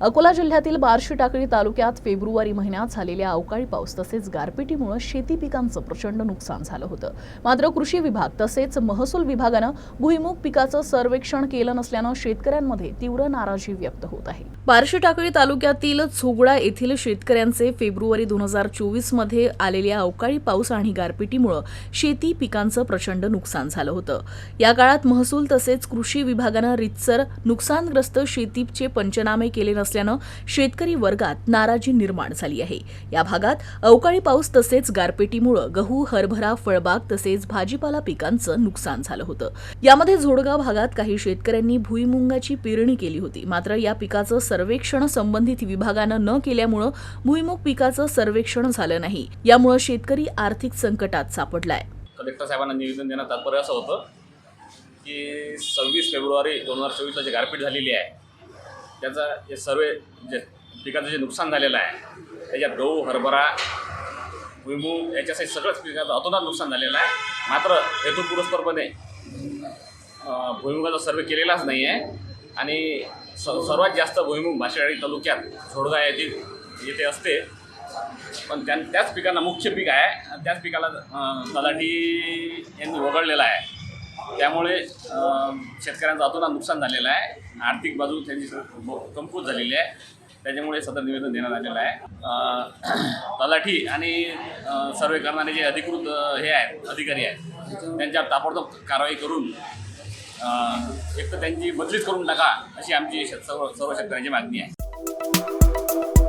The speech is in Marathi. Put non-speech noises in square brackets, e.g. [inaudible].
अकोला जिल्ह्यातील बार्शी टाकळी तालुक्यात फेब्रुवारी महिन्यात झालेल्या अवकाळी पाऊस तसेच गारपिटीमुळे शेती पिकांचं प्रचंड नुकसान झालं होतं. मात्र कृषी विभाग तसेच महसूल विभागानं भुईमुग पिकाचं सर्वेक्षण केलं नसल्यानं शेतकऱ्यांमध्ये तीव्र नाराजी व्यक्त होत आहे. बार्शी टाकळी तालुक्यातील झोगडा येथील शेतकऱ्यांचे फेब्रुवारी दोन हजार चोवीसमध्ये आलेल्या अवकाळी पाऊस आणि गारपिटीमुळे शेती पिकांचं प्रचंड नुकसान झालं होतं. या काळात महसूल तसेच कृषी विभागानं रितसर नुकसानग्रस्त शेतीचे पंचनामे केले नसल्यानं शेतकरी वर्गात नाराजी निर्माण झाली आहे. या भागात अवकाळी पाऊस तसेच गारपेटीमुळे गहू हरभरा फळबाग तसेच भाजीपाला पिकांचं नुकसान झालं होतं. यामध्ये झोडगाव भागात काही शेतकऱ्यांनी भुईमुंगाची पेरणी केली होती. मात्र या पिकाचं सर्वेक्षण संबंधित विभागानं न केल्यामुळं भुईमुग पिकाचं सर्वेक्षण झालं नाही. यामुळे शेतकरी आर्थिक संकटात सापडलाय. कलेक्टर साहेबांना निवेदन देण्यात तात्पर्य असं होतं की सव्वीस फेब्रुवारी दोन हजार चोवीसला जी गारपीट झालेली आहे त्याचा जे सर्व जे पिकाचं जे नुकसान झालेलं आहे त्याच्यात गहू हरभरा भुईमूग याच्यासाठी सगळंच पिकाचं अतोनात नुकसान झालेलं आहे. मात्र हेतुपुरस्परपणे पुरस्परपणे भुईमुगाचा सर्वे केलेलाच नाही आहे. आणि स सर्वात जास्त भुईमुग भाषेवाडी तालुक्यात झोडगा येथील येथे असते. पण त्या त्याच पिकांना मुख्य पीक आहे. आणि त्याच पिकाला तलाठी यांनी वगळलेला आहे. त्यामुळे शेतकऱ्यांचं अतोनात नुकसान झालेलं आहे. आर्थिक बाजू त्यांची ब- झालेली आहे. त्याच्यामुळे सदर निवेदन देण्यात आलेलं आहे. [clears throat] तलाठी आणि सर्वे करणारे जे अधिकृत हे आहेत अधिकारी आहेत त्यांच्या ताबडतोब कारवाई करून एक तर त्यांची बदलीच करून टाका अशी आमची शेत- सर्व सर्व शेतकऱ्यांची मागणी आहे.